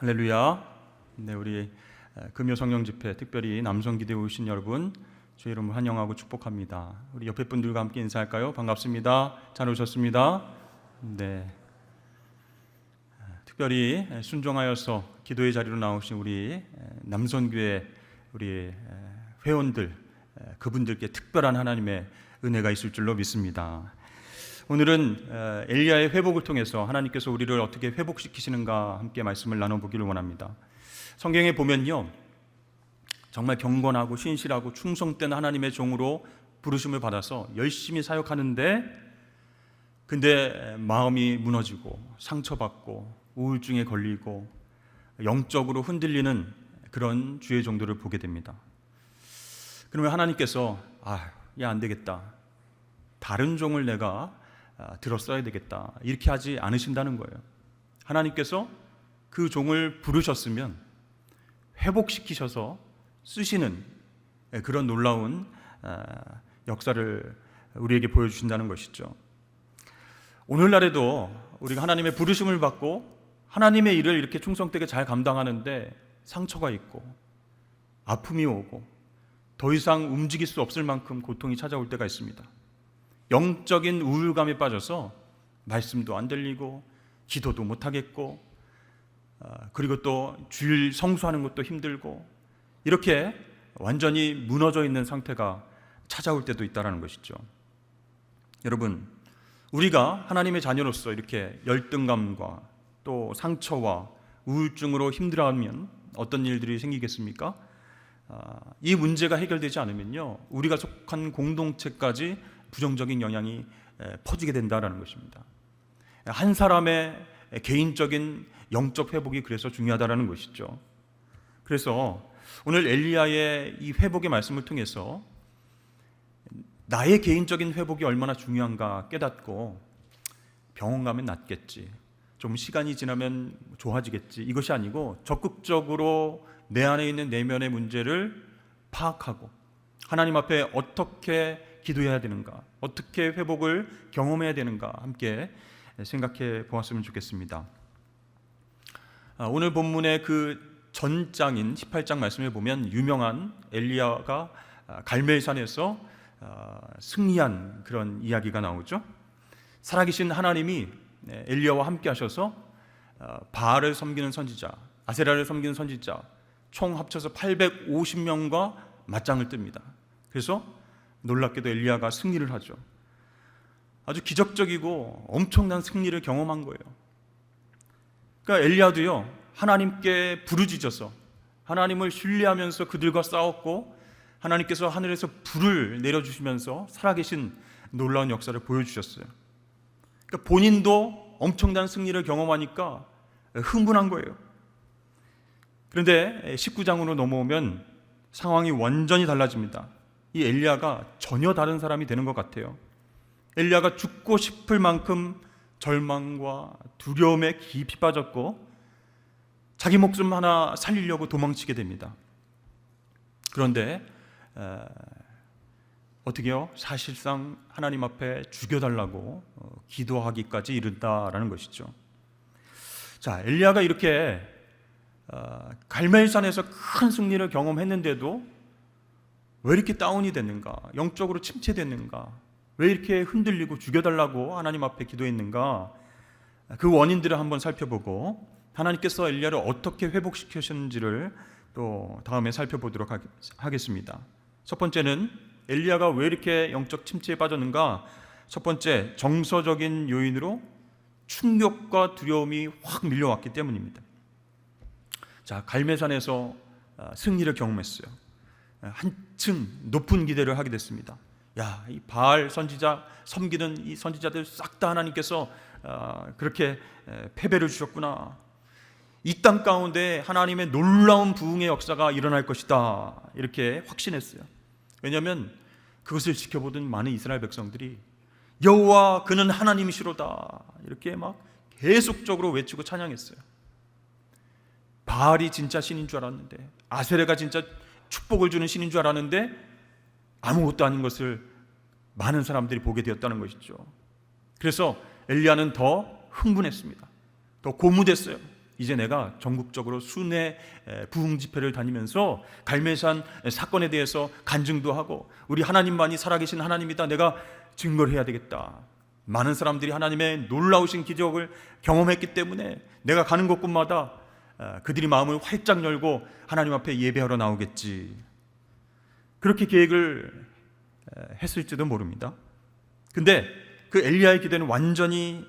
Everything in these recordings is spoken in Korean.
할렐루야. 네, 우리 금요 성령 집회 특별히 남성 기대에 오신 여러분 주의 이름으로 환영하고 축복합니다. 우리 옆에 분들과 함께 인사할까요? 반갑습니다. 잘 오셨습니다. 네. 특별히 순종하여서 기도의 자리로 나오신 우리 남선교회 우리 회원들 그분들께 특별한 하나님의 은혜가 있을 줄로 믿습니다. 오늘은 어, 엘리야의 회복을 통해서 하나님께서 우리를 어떻게 회복시키시는가 함께 말씀을 나눠보기를 원합니다. 성경에 보면요, 정말 경건하고 신실하고 충성된 하나님의 종으로 부르심을 받아서 열심히 사역하는데, 근데 마음이 무너지고 상처받고 우울증에 걸리고 영적으로 흔들리는 그런 주의 종들을 보게 됩니다. 그러면 하나님께서 아, 야안 되겠다. 다른 종을 내가 아, 들었어야 되겠다. 이렇게 하지 않으신다는 거예요. 하나님께서 그 종을 부르셨으면 회복시키셔서 쓰시는 그런 놀라운 아, 역사를 우리에게 보여주신다는 것이죠. 오늘날에도 우리가 하나님의 부르심을 받고 하나님의 일을 이렇게 충성되게 잘 감당하는데 상처가 있고 아픔이 오고 더 이상 움직일 수 없을 만큼 고통이 찾아올 때가 있습니다. 영적인 우울감에 빠져서 말씀도 안 들리고 기도도 못 하겠고 아, 그리고 또 주일 성수하는 것도 힘들고 이렇게 완전히 무너져 있는 상태가 찾아올 때도 있다라는 것이죠. 여러분, 우리가 하나님의 자녀로서 이렇게 열등감과 또 상처와 우울증으로 힘들어하면 어떤 일들이 생기겠습니까? 아, 이 문제가 해결되지 않으면요, 우리가 속한 공동체까지 부정적인 영향이 퍼지게 된다라는 것입니다. 한 사람의 개인적인 영적 회복이 그래서 중요하다라는 것이죠. 그래서 오늘 엘리야의 이 회복의 말씀을 통해서 나의 개인적인 회복이 얼마나 중요한가 깨닫고 병원 가면 낫겠지. 좀 시간이 지나면 좋아지겠지. 이것이 아니고 적극적으로 내 안에 있는 내면의 문제를 파악하고 하나님 앞에 어떻게 기도해야 되는가, 어떻게 회복을 경험해야 되는가 함께 생각해 보았으면 좋겠습니다. 아, 오늘 본문의 그 전장인 18장 말씀에 보면 유명한 엘리야가 아, 갈멜산에서 아, 승리한 그런 이야기가 나오죠. 살아계신 하나님이 네, 엘리야와 함께 하셔서 바알을 섬기는 선지자, 아세라를 섬기는 선지자 총 합쳐서 850명과 맞짱을 뜹니다. 그래서 놀랍게도 엘리야가 승리를 하죠. 아주 기적적이고 엄청난 승리를 경험한 거예요. 그러니까 엘리야도요 하나님께 부르짖어서 하나님을 신뢰하면서 그들과 싸웠고 하나님께서 하늘에서 불을 내려주시면서 살아계신 놀라운 역사를 보여주셨어요. 그러니까 본인도 엄청난 승리를 경험하니까 흥분한 거예요. 그런데 19장으로 넘어오면 상황이 완전히 달라집니다. 이 엘리야가 전혀 다른 사람이 되는 것 같아요. 엘리야가 죽고 싶을 만큼 절망과 두려움에 깊이 빠졌고 자기 목숨 하나 살리려고 도망치게 됩니다. 그런데 에, 어떻게요? 사실상 하나님 앞에 죽여달라고 어, 기도하기까지 이른다라는 것이죠. 자, 엘리야가 이렇게 어, 갈멜산에서 큰 승리를 경험했는데도 왜 이렇게 다운이 됐는가? 영적으로 침체됐는가? 왜 이렇게 흔들리고 죽여달라고 하나님 앞에 기도했는가? 그 원인들을 한번 살펴보고 하나님께서 엘리야를 어떻게 회복시키셨는지를 또 다음에 살펴보도록 하겠습니다. 첫 번째는 엘리야가 왜 이렇게 영적 침체에 빠졌는가? 첫 번째 정서적인 요인으로 충격과 두려움이 확 밀려왔기 때문입니다. 자, 갈매산에서 아, 승리를 경험했어요. 한층 높은 기대를 하게 됐습니다. 야, 이 바알 선지자 섬기는 이 선지자들 싹 다 하나님께서 어, 그렇게 패배를 주셨구나. 이 땅 가운데 하나님의 놀라운 부흥의 역사가 일어날 것이다. 이렇게 확신했어요. 왜냐하면 그것을 지켜보던 많은 이스라엘 백성들이 여호와 그는 하나님이시로다. 이렇게 막 계속적으로 외치고 찬양했어요. 바알이 진짜 신인 줄 알았는데 아세레가 진짜 축복을 주는 신인 줄 알았는데 아무것도 아닌 것을 많은 사람들이 보게 되었다는 것이죠. 그래서 엘리야는 더 흥분했습니다. 더 고무됐어요. 이제 내가 전국적으로 순회 에, 부흥 집회를 다니면서 갈매산 사건에 대해서 간증도 하고 우리 하나님만이 살아계신 하나님이다. 내가 증거를 해야 되겠다. 많은 사람들이 하나님의 놀라우신 기적을 경험했기 때문에 내가 가는 곳곳마다 어, 그들이 마음을 활짝 열고 하나님 앞에 예배하러 나오겠지. 그렇게 계획을 에, 했을지도 모릅니다. 근데 그 엘리야의 기대는 완전히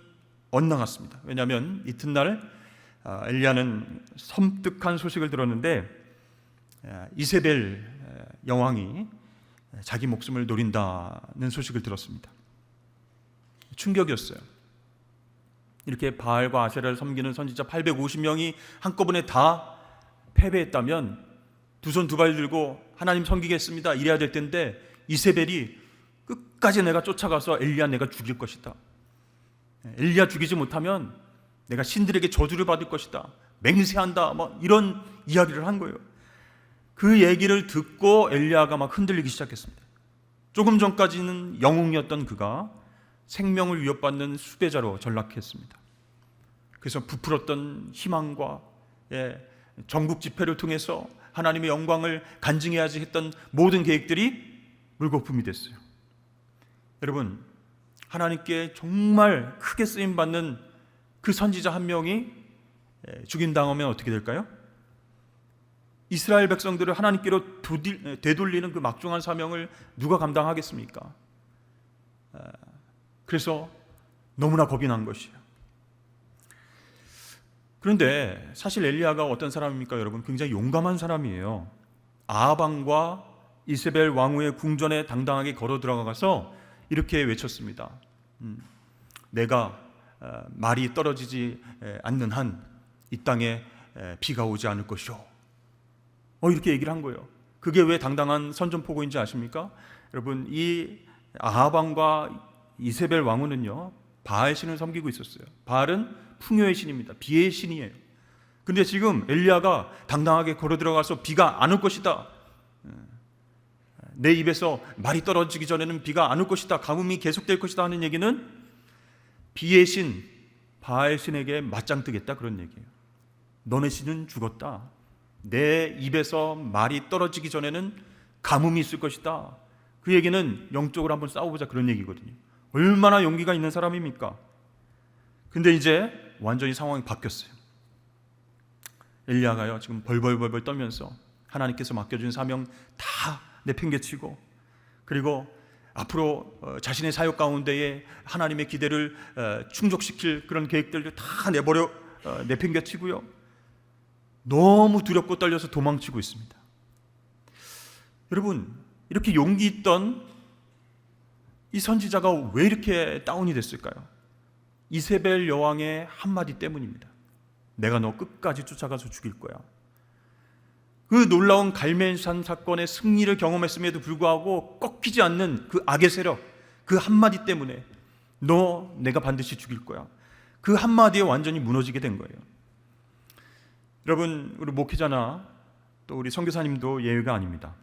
엇나갔습니다. 왜냐하면 이튿날 아, 엘리야는 섬뜩한 소식을 들었는데 아, 이세벨 에, 여왕이 자기 목숨을 노린다는 소식을 들었습니다. 충격이었어요. 이렇게 바알과 아세라를 섬기는 선지자 850명이 한꺼번에 다 패배했다면 두 손 두 발 들고 하나님 섬기겠습니다. 이래야 될 텐데 이세벨이 끝까지 내가 쫓아가서 엘리야 내가 죽일 것이다. 엘리야 죽이지 못하면 내가 신들에게 저주를 받을 것이다. 맹세한다. 뭐 이런 이야기를 한 거예요. 그 얘기를 듣고 엘리야가 막 흔들리기 시작했습니다. 조금 전까지는 영웅이었던 그가 생명을 위협받는 수배자로 전락했습니다. 그래서 부풀었던 희망과 예, 전국 집회를 통해서 하나님의 영광을 간증해야지 했던 모든 계획들이 물거품이 됐어요. 여러분, 하나님께 정말 크게 쓰임 받는 그 선지자 한 명이 예, 죽임 당하면 어떻게 될까요? 이스라엘 백성들을 하나님께로 도딜- 되돌리는 그 막중한 사명을 누가 감당하겠습니까? 아, 그래서 너무나 겁이 난 것이에요. 그런데 사실 엘리야가 어떤 사람입니까, 여러분? 굉장히 용감한 사람이에요. 아합왕과 이세벨 왕후의 궁전에 당당하게 걸어 들어가서 이렇게 외쳤습니다. 음, 내가 어, 말이 떨어지지 에, 않는 한 이 땅에 에, 비가 오지 않을 것이오. 어 이렇게 얘기를 한 거예요. 그게 왜 당당한 선전포고인지 아십니까? 여러분 이 아합왕과 이세벨 왕후는요 바알 신을 섬기고 있었어요. 바알은 풍요의 신입니다. 비의 신이에요. 근데 지금 엘리야가 당당하게 걸어 들어가서 비가 안 올 것이다. 내 입에서 말이 떨어지기 전에는 비가 안 올 것이다. 가뭄이 계속될 것이다 하는 얘기는 비의 신 바알 신에게 맞짱 뜨겠다 그런 얘기예요. 너네 신은 죽었다. 내 입에서 말이 떨어지기 전에는 가뭄이 있을 것이다. 그 얘기는 영적으로 한번 싸워보자 그런 얘기거든요. 얼마나 용기가 있는 사람입니까? 근데 이제 완전히 상황이 바뀌었어요. 엘리야가요 지금 벌벌벌벌 떨면서 하나님께서 맡겨준 사명 다 내팽개치고 그리고 앞으로 어, 자신의 사역 가운데에 하나님의 기대를 어, 충족시킬 그런 계획들을 다 내버려 어, 내팽개치고요. 너무 두렵고 떨려서 도망치고 있습니다. 여러분 이렇게 용기 있던 이 선지자가 왜 이렇게 다운이 됐을까요? 이세벨 여왕의 한마디 때문입니다. 내가 너 끝까지 쫓아가서 죽일 거야. 그 놀라운 갈멜산 사건의 승리를 경험했음에도 불구하고 꺾이지 않는 그 악의 세력, 그 한마디 때문에 너 내가 반드시 죽일 거야. 그 한마디에 완전히 무너지게 된 거예요. 여러분, 우리 목회자나 또 우리 선교사님도 예외가 아닙니다.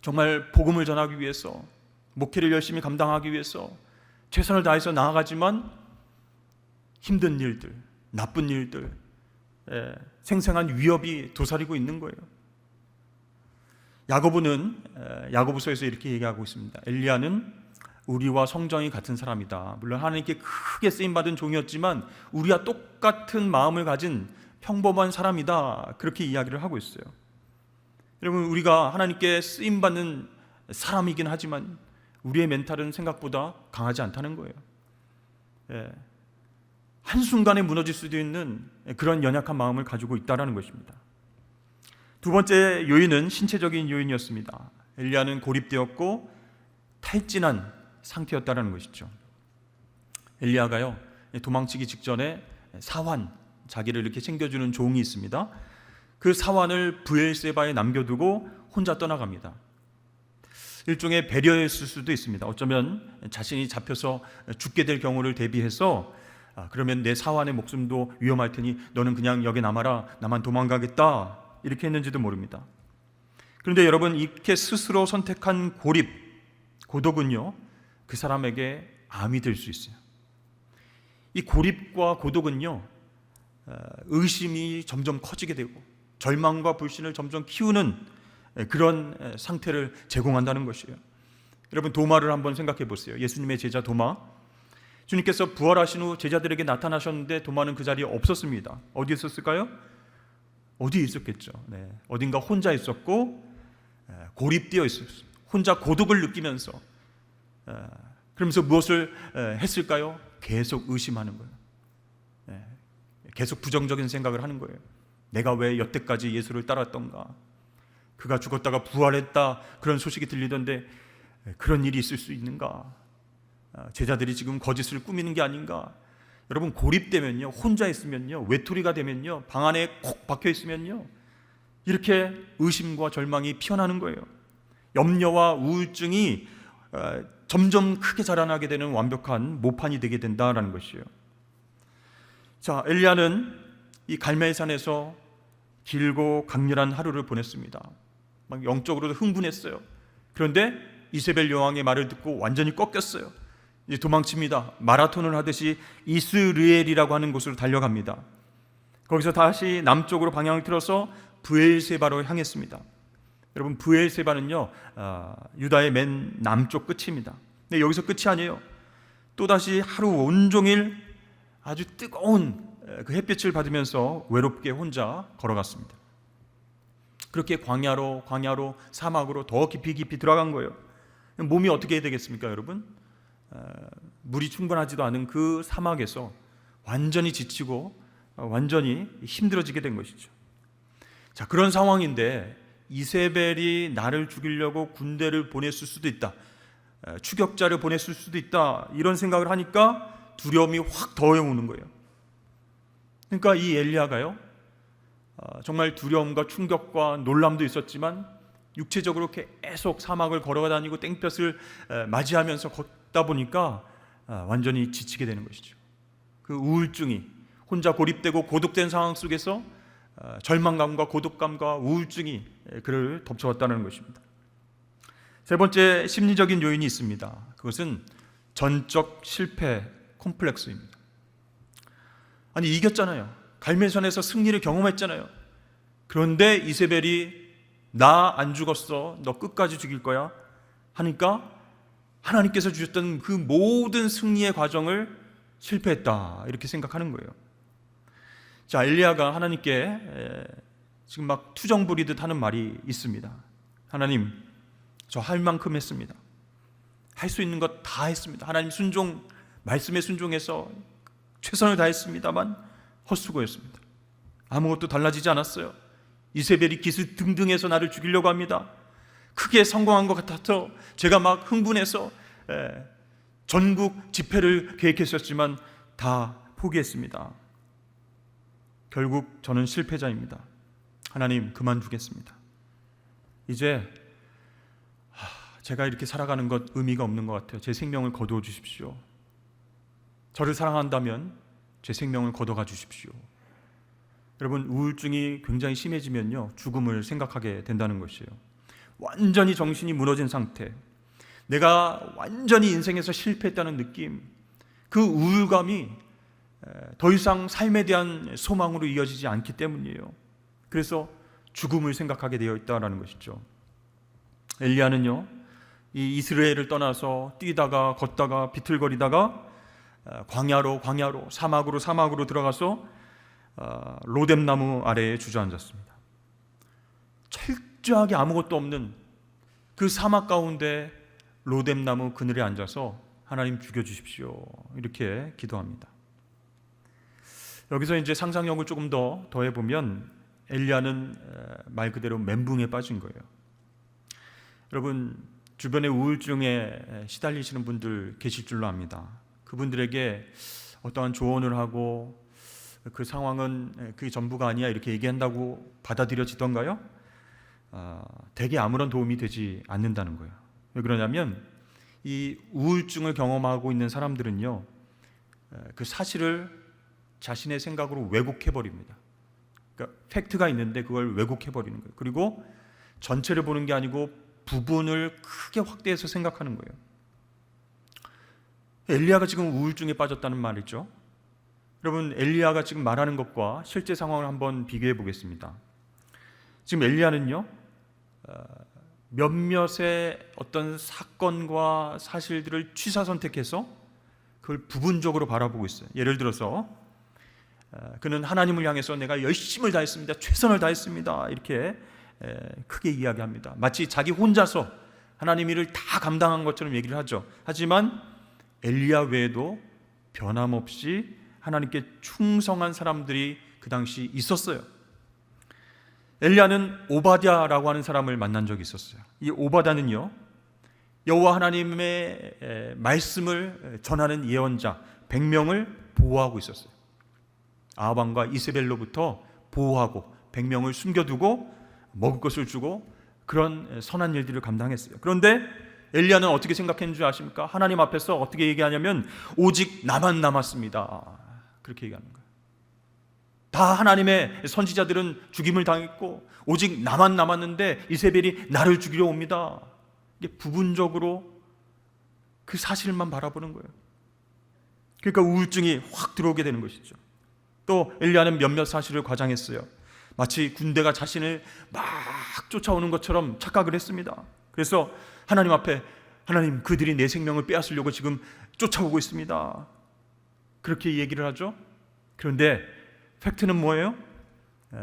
정말 복음을 전하기 위해서 목회를 열심히 감당하기 위해서 최선을 다해서 나아가지만 힘든 일들, 나쁜 일들, 예, 생생한 위협이 도사리고 있는 거예요. 야고보는 에, 야고보서에서 이렇게 얘기하고 있습니다. 엘리야는 우리와 성정이 같은 사람이다. 물론 하나님께 크게 쓰임 받은 종이었지만 우리와 똑같은 마음을 가진 평범한 사람이다. 그렇게 이야기를 하고 있어요. 여러분 우리가 하나님께 쓰임 받는 사람이긴 하지만 우리의 멘탈은 생각보다 강하지 않다는 거예요. 예. 한순간에 무너질 수도 있는 그런 연약한 마음을 가지고 있다라는 것입니다. 두 번째 요인은 신체적인 요인이었습니다. 엘리야는 고립되었고 탈진한 상태였다라는 것이죠. 엘리야가요 도망치기 직전에 사환 자기를 이렇게 챙겨주는 종이 있습니다. 그 사환을 부엘세바에 남겨두고 혼자 떠나갑니다. 일종의 배려였을 수도 있습니다. 어쩌면 자신이 잡혀서 죽게 될 경우를 대비해서 아, 그러면 내 사환의 목숨도 위험할 테니 너는 그냥 여기 남아라. 나만 도망가겠다. 이렇게 했는지도 모릅니다. 그런데 여러분 이렇게 스스로 선택한 고립, 고독은요. 그 사람에게 암이 될 수 있어요. 이 고립과 고독은요. 어, 의심이 점점 커지게 되고 절망과 불신을 점점 키우는 에, 그런 에, 상태를 제공한다는 것이에요. 여러분 도마를 한번 생각해 보세요. 예수님의 제자 도마. 주님께서 부활하신 후 제자들에게 나타나셨는데 도마는 그 자리에 없었습니다. 어디 있었을까요? 어디에 있었겠죠. 네. 어딘가 혼자 있었고 에, 고립되어 있었어요. 혼자 고독을 느끼면서 에, 그러면서 무엇을 에, 했을까요? 계속 의심하는 거예요. 예, 계속 부정적인 생각을 하는 거예요. 내가 왜 여태까지 예수를 따랐던가? 그가 죽었다가 부활했다 그런 소식이 들리던데 예, 그런 일이 있을 수 있는가? 아, 제자들이 지금 거짓을 꾸미는 게 아닌가? 여러분 고립되면요, 혼자 있으면요, 외톨이가 되면요, 방 안에 콕 박혀 있으면요, 이렇게 의심과 절망이 피어나는 거예요. 염려와 우울증이 어, 점점 크게 자라나게 되는 완벽한 모판이 되게 된다라는 것이에요. 자, 엘리야는 이 갈멜산에서 길고 강렬한 하루를 보냈습니다. 막 영적으로도 흥분했어요. 그런데 이세벨 여왕의 말을 듣고 완전히 꺾였어요. 이제 도망칩니다. 마라톤을 하듯이 이스르엘이라고 하는 곳으로 달려갑니다. 거기서 다시 남쪽으로 방향을 틀어서 부엘세바로 향했습니다. 여러분 부엘세바는요 아, 유다의 맨 남쪽 끝입니다. 근데 여기서 끝이 아니에요. 또 다시 하루 온종일 아주 뜨거운 그 햇빛을 받으면서 외롭게 혼자 걸어갔습니다. 그렇게 광야로 광야로 사막으로 더 깊이 깊이 들어간 거예요. 몸이 어떻게 되겠습니까, 여러분? 어, 물이 충분하지도 않은 그 사막에서 완전히 지치고 어, 완전히 힘들어지게 된 것이죠. 자, 그런 상황인데 이세벨이 나를 죽이려고 군대를 보냈을 수도 있다. 어, 추격자를 보냈을 수도 있다. 이런 생각을 하니까 두려움이 확 더해오는 거예요. 그러니까 이 엘리야가요. 어, 정말 두려움과 충격과 놀람도 있었지만 육체적으로 계속 사막을 걸어다니고 땡볕을 에, 맞이하면서 걷다 보니까 아, 완전히 지치게 되는 것이죠. 그 우울증이 혼자 고립되고 고독된 상황 속에서 아, 절망감과 고독감과 우울증이 에, 그를 덮쳐왔다는 것입니다. 세 번째 심리적인 요인이 있습니다. 그것은 전적 실패 콤플렉스입니다. 아니 이겼잖아요. 갈멜산에서 승리를 경험했잖아요. 그런데 이세벨이 나 안 죽었어. 너 끝까지 죽일 거야. 하니까 하나님께서 주셨던 그 모든 승리의 과정을 실패했다. 이렇게 생각하는 거예요. 자, 엘리야가 하나님께 에, 지금 막 투정 부리듯 하는 말이 있습니다. 하나님, 저 할 만큼 했습니다. 할 수 있는 것 다 했습니다. 하나님 순종 말씀에 순종해서 최선을 다했습니다만 헛수고였습니다. 아무것도 달라지지 않았어요. 이세벨이 기술 등등해서 나를 죽이려고 합니다. 크게 성공한 것 같아서 제가 막 흥분해서 에, 전국 집회를 계획했었지만 다 포기했습니다. 결국 저는 실패자입니다. 하나님 그만두겠습니다. 이제 하, 제가 이렇게 살아가는 것 의미가 없는 것 같아요. 제 생명을 거두어 주십시오. 저를 사랑한다면 제 생명을 걷어가 주십시오. 여러분 우울증이 굉장히 심해지면요 죽음을 생각하게 된다는 것이에요. 완전히 정신이 무너진 상태, 내가 완전히 인생에서 실패했다는 느낌, 그 우울감이 더 이상 삶에 대한 소망으로 이어지지 않기 때문이에요. 그래서 죽음을 생각하게 되어 있다라는 것이죠. 엘리야는요 이 이스라엘을 떠나서 뛰다가 걷다가 비틀거리다가 어, 광야로 광야로 사막으로 사막으로 들어가서 어, 로뎀나무 아래에 주저앉았습니다. 철저하게 아무것도 없는 그 사막 가운데 로뎀나무 그늘에 앉아서 하나님 죽여 주십시오. 이렇게 기도합니다. 여기서 이제 상상력을 조금 더 더해 보면 엘리야는 말 그대로 멘붕에 빠진 거예요. 여러분 주변에 우울증에 시달리시는 분들 계실 줄로 압니다. 그분들에게 어떠한 조언을 하고 그 상황은 그게 전부가 아니야 이렇게 얘기한다고 받아들여지던가요? 아, 대개 아무런 도움이 되지 않는다는 거예요. 왜 그러냐면 이 우울증을 경험하고 있는 사람들은요 그 사실을 자신의 생각으로 왜곡해 버립니다. 그러니까 팩트가 있는데 그걸 왜곡해 버리는 거예요. 그리고 전체를 보는 게 아니고 부분을 크게 확대해서 생각하는 거예요. 엘리야가 지금 우울증에 빠졌다는 말이죠. 여러분 엘리야가 지금 말하는 것과 실제 상황을 한번 비교해 보겠습니다. 지금 엘리야는요 어, 몇몇의 어떤 사건과 사실들을 취사 선택해서 그걸 부분적으로 바라보고 있어요. 예를 들어서 어, 그는 하나님을 향해서 내가 열심을 다했습니다. 최선을 다했습니다. 이렇게 에, 크게 이야기합니다. 마치 자기 혼자서 하나님 일을 다 감당한 것처럼 얘기를 하죠. 하지만 엘리야 외에도 변함없이 하나님께 충성한 사람들이 그 당시 있었어요. 엘리야는 오바댜라고 하는 사람을 만난 적이 있었어요. 이 오바댜는요. 여호와 하나님의 에, 말씀을 전하는 예언자 100명을 보호하고 있었어요. 아방과 이세벨로부터 보호하고 100명을 숨겨두고 먹을 것을 주고 그런 선한 일들을 감당했어요. 그런데 엘리야는 어떻게 생각했는 줄 아십니까? 하나님 앞에서 어떻게 얘기하냐면 오직 나만 남았습니다. 그렇게 얘기하는 거예요. 다 하나님의 선지자들은 죽임을 당했고 오직 나만 남았는데 이세벨이 나를 죽이려 옵니다. 이게 부분적으로 그 사실만 바라보는 거예요. 그러니까 우울증이 확 들어오게 되는 것이죠. 또 엘리야는 몇몇 사실을 과장했어요. 마치 군대가 자신을 막 쫓아오는 것처럼 착각을 했습니다. 그래서 하나님 앞에 하나님 그들이 내 생명을 빼앗으려고 지금 쫓아오고 있습니다. 그렇게 얘기를 하죠. 그런데 팩트는 뭐예요? 에,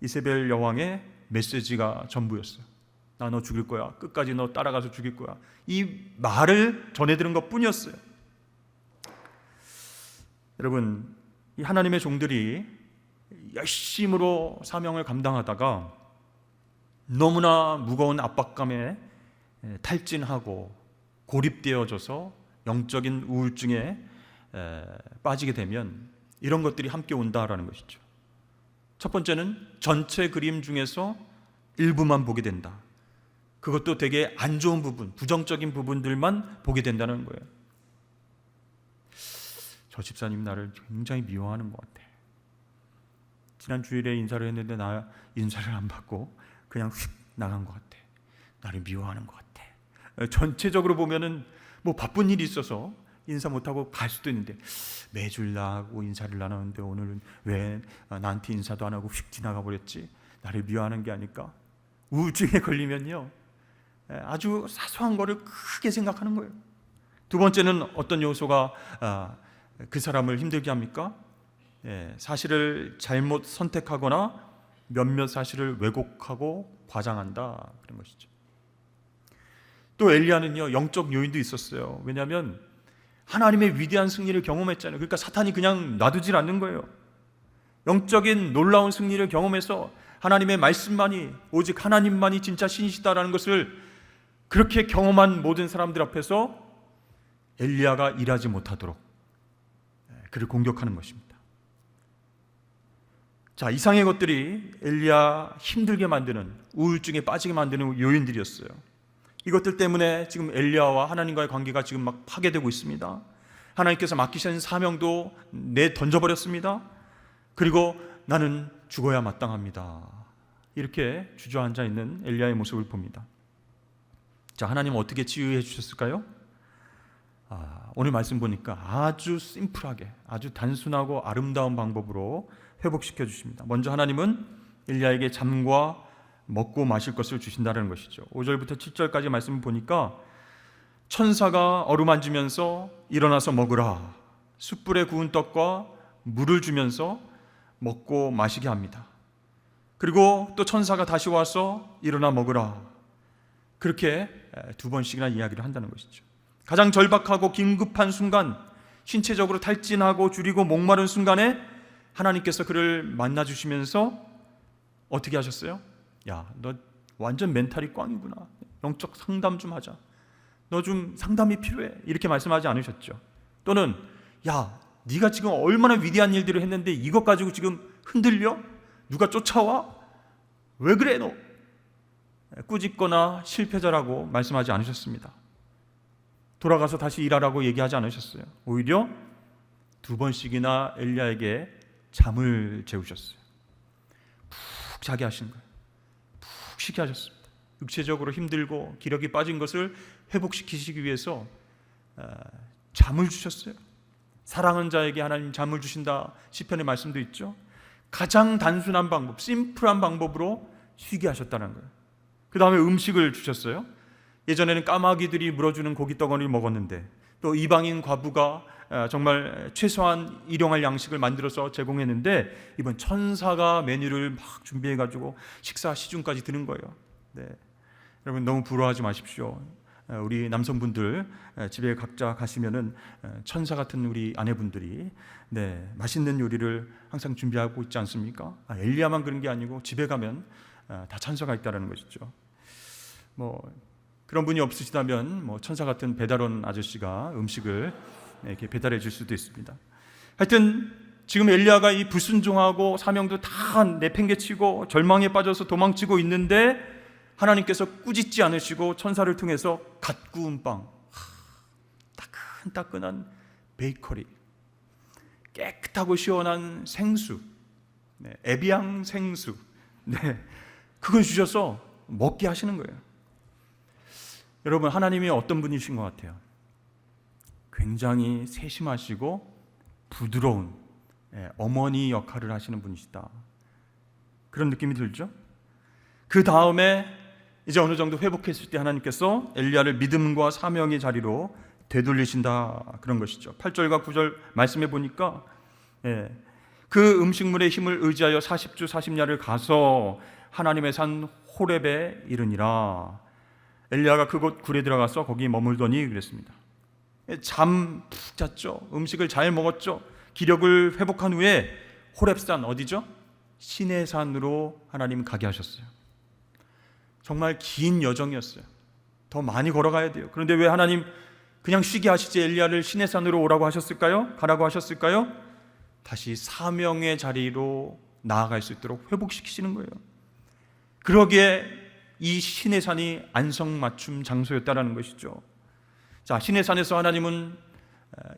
이세벨 여왕의 메시지가 전부였어요. 나 너 죽일 거야. 끝까지 너 따라가서 죽일 거야. 이 말을 전해 들은 것 뿐이었어요. 여러분, 이 하나님의 종들이 열심으로 사명을 감당하다가 너무나 무거운 압박감에 탈진하고 고립되어져서 영적인 우울증에 빠지게 되면 이런 것들이 함께 온다라는 것이죠. 첫 번째는 전체 그림 중에서 일부만 보게 된다. 그것도 되게 안 좋은 부분, 부정적인 부분들만 보게 된다는 거예요. 저 집사님 나를 굉장히 미워하는 것 같아. 지난 주일에 인사를 했는데 나 인사를 안 받고 그냥 휙 나간 것 같아. 나를 미워하는 것 같아. 전체적으로 보면은 뭐 바쁜 일이 있어서 인사 못하고 갈 수도 있는데 매줄 나하고 인사를 나누는데 오늘은 왜 나한테 인사도 안 하고 휙 지나가 버렸지? 나를 미워하는 게 아닐까? 우울증에 걸리면요 아주 사소한 거를 크게 생각하는 거예요. 두 번째는 어떤 요소가 아, 그 사람을 힘들게 합니까? 예, 사실을 잘못 선택하거나 몇몇 사실을 왜곡하고 과장한다 그런 것이죠. 또 엘리야는요 영적 요인도 있었어요. 왜냐하면 하나님의 위대한 승리를 경험했잖아요. 그러니까 사탄이 그냥 놔두질 않는 거예요. 영적인 놀라운 승리를 경험해서 하나님의 말씀만이 오직 하나님만이 진짜 신이시다라는 것을 그렇게 경험한 모든 사람들 앞에서 엘리야가 일하지 못하도록 그를 공격하는 것입니다. 자, 이상의 것들이 엘리야 힘들게 만드는 우울증에 빠지게 만드는 요인들이었어요. 이것들 때문에 지금 엘리야와 하나님과의 관계가 지금 막 파괴되고 있습니다. 하나님께서 맡기신 사명도 내 던져버렸습니다. 그리고 나는 죽어야 마땅합니다. 이렇게 주저앉아 있는 엘리야의 모습을 봅니다. 자, 하나님 어떻게 치유해 주셨을까요? 아, 오늘 말씀 보니까 아주 심플하게, 아주 단순하고 아름다운 방법으로 회복시켜 주십니다. 먼저 하나님은 엘리야에게 잠과 먹고 마실 것을 주신다는 것이죠. 5절부터 7절까지 말씀을 보니까 천사가 어루만지면서 일어나서 먹으라. 숯불에 구운 떡과 물을 주면서 먹고 마시게 합니다. 그리고 또 천사가 다시 와서 일어나 먹으라. 그렇게 두 번씩이나 이야기를 한다는 것이죠. 가장 절박하고 긴급한 순간, 신체적으로 탈진하고 줄이고 목마른 순간에 하나님께서 그를 만나 주시면서 어떻게 하셨어요? 야, 너 완전 멘탈이 꽝이구나. 영적 상담 좀 하자. 너 좀 상담이 필요해. 이렇게 말씀하지 않으셨죠? 또는 야, 네가 지금 얼마나 위대한 일들을 했는데 이것 가지고 지금 흔들려? 누가 쫓아와? 왜 그래 너? 꾸짖거나 실패자라고 말씀하지 않으셨습니다. 돌아가서 다시 일하라고 얘기하지 않으셨어요. 오히려 두 번씩이나 엘리야에게 잠을 재우셨어요. 푹 자게 하신 거예요. 푹 쉬게 하셨습니다. 육체적으로 힘들고 기력이 빠진 것을 회복시키시기 위해서 잠을 주셨어요. 사랑하는 자에게 하나님 잠을 주신다. 시편의 말씀도 있죠. 가장 단순한 방법, 심플한 방법으로 쉬게 하셨다는 거예요. 그 다음에 음식을 주셨어요. 예전에는 까마귀들이 물어주는 고기 덩어리를 먹었는데 또 이방인 과부가 어, 정말 최소한 일용할 양식을 만들어서 제공했는데 이번 천사가 메뉴를 막 준비해 가지고 식사 시중까지 드는 거예요. 네. 여러분 너무 부러워하지 마십시오. 어, 우리 남성분들 어, 집에 각자 가시면은 어, 천사 같은 우리 아내분들이 네, 맛있는 요리를 항상 준비하고 있지 않습니까? 아, 엘리야만 그런 게 아니고 집에 가면 어, 다 천사가 있다라는 것이죠. 뭐 그런 분이 없으시다면 뭐 천사 같은 배달원 아저씨가 음식을 이렇게 배달해 줄 수도 있습니다. 하여튼 지금 엘리야가 이 불순종하고 사명도 다 내팽개치고 절망에 빠져서 도망치고 있는데 하나님께서 꾸짖지 않으시고 천사를 통해서 갓 구운 빵, 하, 따끈따끈한 베이커리, 깨끗하고 시원한 생수, 네, 에비앙 생수, 네, 그걸 주셔서 먹게 하시는 거예요. 여러분 하나님이 어떤 분이신 것 같아요? 굉장히 세심하시고 부드러운 예, 어머니 역할을 하시는 분이시다. 그런 느낌이 들죠? 그 다음에 이제 어느 정도 회복했을 때 하나님께서 엘리야를 믿음과 사명의 자리로 되돌리신다 그런 것이죠. 8절과 9절 말씀해 보니까 예, 그 음식물의 힘을 의지하여 40주 40야를 가서 하나님의 산 호렙에 이르니라. 엘리야가 그곳 굴에 들어가서 거기 머물더니 그랬습니다. 잠 푹 잤죠. 음식을 잘 먹었죠. 기력을 회복한 후에 호렙산 어디죠? 신의 산으로 하나님 가게 하셨어요. 정말 긴 여정이었어요. 더 많이 걸어가야 돼요. 그런데 왜 하나님 그냥 쉬게 하시지 엘리야를 신의 산으로 오라고 하셨을까요? 가라고 하셨을까요? 다시 사명의 자리로 나아갈 수 있도록 회복시키시는 거예요. 그러기에 이 신의 산이 안성맞춤 장소였다라는 것이죠. 자, 신의 산에서 하나님은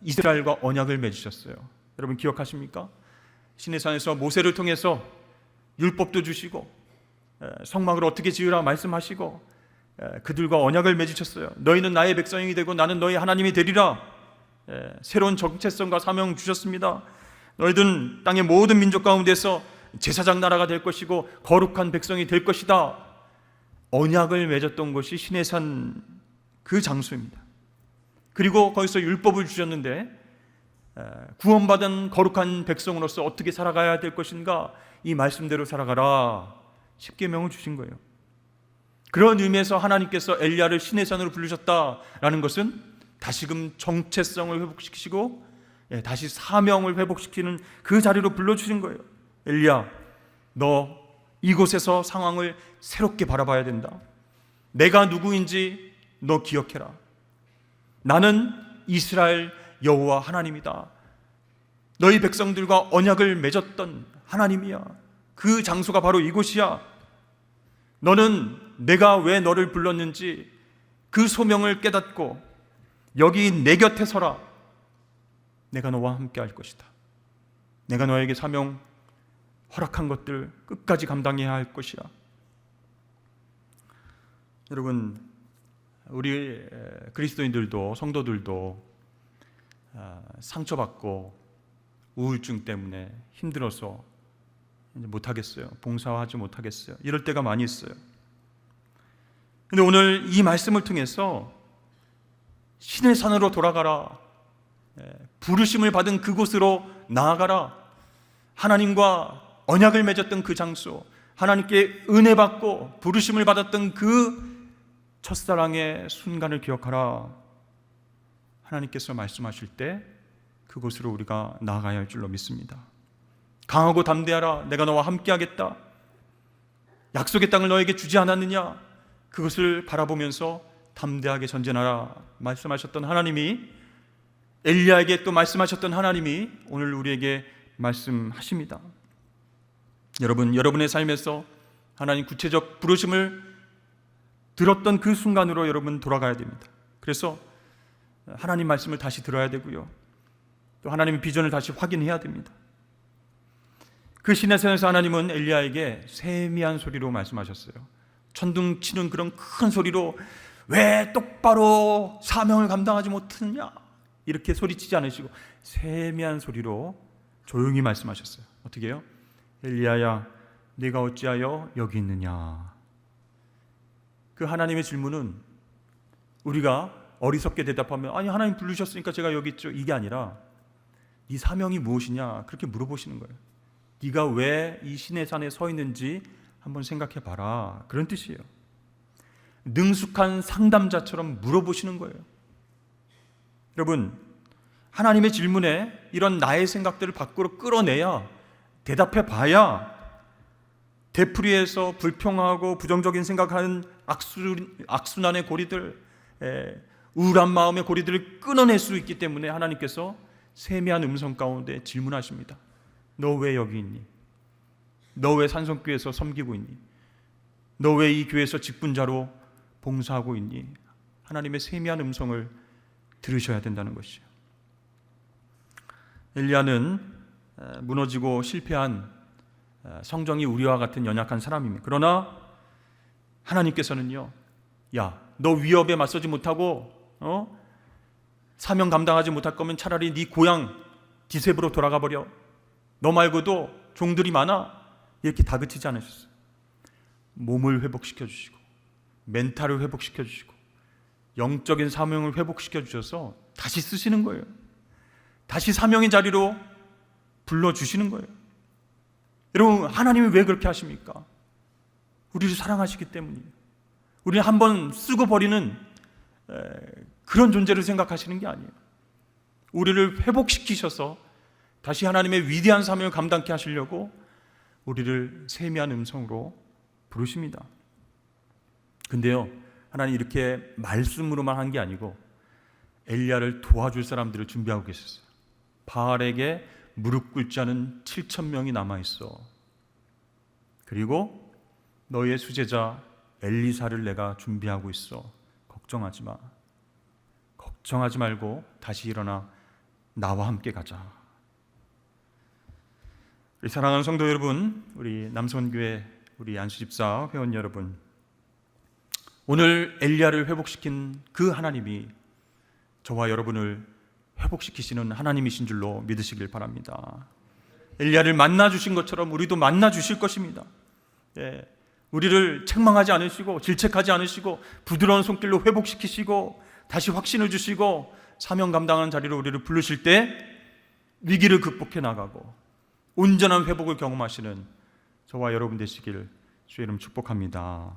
이스라엘과 언약을 맺으셨어요. 여러분 기억하십니까? 신의 산에서 모세를 통해서 율법도 주시고 성막을 어떻게 지으라 말씀하시고 그들과 언약을 맺으셨어요. 너희는 나의 백성이 되고 나는 너희 하나님이 되리라. 새로운 정체성과 사명 주셨습니다. 너희들은 땅의 모든 민족 가운데서 제사장 나라가 될 것이고 거룩한 백성이 될 것이다. 언약을 맺었던 것이 신의 산 그 장소입니다. 그리고 거기서 율법을 주셨는데 구원받은 거룩한 백성으로서 어떻게 살아가야 될 것인가 이 말씀대로 살아가라 십계명을 주신 거예요. 그런 의미에서 하나님께서 엘리야를 신의 산으로 부르셨다라는 것은 다시금 정체성을 회복시키시고 예, 다시 사명을 회복시키는 그 자리로 불러주신 거예요. 엘리야, 너 이곳에서 상황을 새롭게 바라봐야 된다. 내가 누구인지 너 기억해라. 나는 이스라엘 여호와 하나님이다. 너희 백성들과 언약을 맺었던 하나님이야. 그 장소가 바로 이곳이야. 너는 내가 왜 너를 불렀는지 그 소명을 깨닫고 여기 내 곁에 서라. 내가 너와 함께 할 것이다. 내가 너에게 사명 허락한 것들 끝까지 감당해야 할 것이야. 여러분, 우리 그리스도인들도 성도들도 아, 상처받고 우울증 때문에 힘들어서 못하겠어요. 봉사하지 못하겠어요. 이럴 때가 많이 있어요. 근데 오늘 이 말씀을 통해서 신의 산으로 돌아가라. 부르심을 받은 그곳으로 나아가라. 하나님과 언약을 맺었던 그 장소, 하나님께 은혜 받고 부르심을 받았던 그 첫사랑의 순간을 기억하라. 하나님께서 말씀하실 때 그곳으로 우리가 나아가야 할 줄로 믿습니다. 강하고 담대하라. 내가 너와 함께 하겠다. 약속의 땅을 너에게 주지 않았느냐? 그것을 바라보면서 담대하게 전진하라. 말씀하셨던 하나님이 엘리야에게 또 말씀하셨던 하나님이 오늘 우리에게 말씀하십니다. 여러분, 여러분의 삶에서 하나님 구체적 부르심을 들었던 그 순간으로 여러분 돌아가야 됩니다. 그래서 하나님 말씀을 다시 들어야 되고요. 또 하나님의 비전을 다시 확인해야 됩니다. 그 신의 산에서 하나님은 엘리야에게 세미한 소리로 말씀하셨어요. 천둥 치는 그런 큰 소리로 왜 똑바로 사명을 감당하지 못했느냐? 이렇게 소리치지 않으시고 세미한 소리로 조용히 말씀하셨어요. 어떻게 해요? 엘리야야, 네가 어찌하여 여기 있느냐? 그 하나님의 질문은 우리가 어리석게 대답하면 아니 하나님 부르셨으니까 제가 여기 있죠. 이게 아니라 네 사명이 무엇이냐 그렇게 물어보시는 거예요. 네가 왜 이 신의 산에 서 있는지 한번 생각해 봐라. 그런 뜻이에요. 능숙한 상담자처럼 물어보시는 거예요. 여러분, 하나님의 질문에 이런 나의 생각들을 밖으로 끌어내야 대답해 봐야 되풀이해서 불평하고 부정적인 생각하는 악수, 악순환의 고리들, 에, 우울한 마음의 고리들을 끊어낼 수 있기 때문에 하나님께서 세미한 음성 가운데 질문하십니다. 너 왜 여기 있니? 너 왜 산성교회에서 섬기고 있니? 너 왜 이 교회에서 직분자로 봉사하고 있니? 하나님의 세미한 음성을 들으셔야 된다는 것이죠. 엘리야는 에, 무너지고 실패한 에, 성정이 우리와 같은 연약한 사람입니다. 그러나 하나님께서는요, 야, 너 위협에 맞서지 못하고 어? 사명 감당하지 못할 거면 차라리 네 고향 디셉으로 돌아가 버려. 너 말고도 종들이 많아. 이렇게 다그치지 않으셨어요. 몸을 회복시켜 주시고 멘탈을 회복시켜 주시고 영적인 사명을 회복시켜 주셔서 다시 쓰시는 거예요. 다시 사명의 자리로 불러 주시는 거예요. 여러분 하나님이 왜 그렇게 하십니까? 우리를 사랑하시기 때문이에요. 우리는 한번 쓰고 버리는 에, 그런 존재를 생각하시는 게 아니에요. 우리를 회복시키셔서 다시 하나님의 위대한 사명을 감당케 하시려고 우리를 세미한 음성으로 부르십니다. 근데요, 하나님 이렇게 말씀으로만 한 게 아니고 엘리야를 도와줄 사람들을 준비하고 계셨어요. 바알에게 무릎 꿇지 않은 7천 명이 남아 있어. 그리고 너의 수제자 엘리사를 내가 준비하고 있어. 걱정하지 마. 걱정하지 말고 다시 일어나 나와 함께 가자. 우리 사랑하는 성도 여러분, 우리 남선교회 우리 안수집사 회원 여러분, 오늘 엘리야를 회복시킨 그 하나님이 저와 여러분을 회복시키시는 하나님이신 줄로 믿으시길 바랍니다. 엘리야를 만나 주신 것처럼 우리도 만나 주실 것입니다. 예, 우리를 책망하지 않으시고 질책하지 않으시고 부드러운 손길로 회복시키시고 다시 확신을 주시고 사명 감당하는 자리로 우리를 부르실 때 위기를 극복해 나가고 온전한 회복을 경험하시는 저와 여러분 되시길 주의 이름 축복합니다.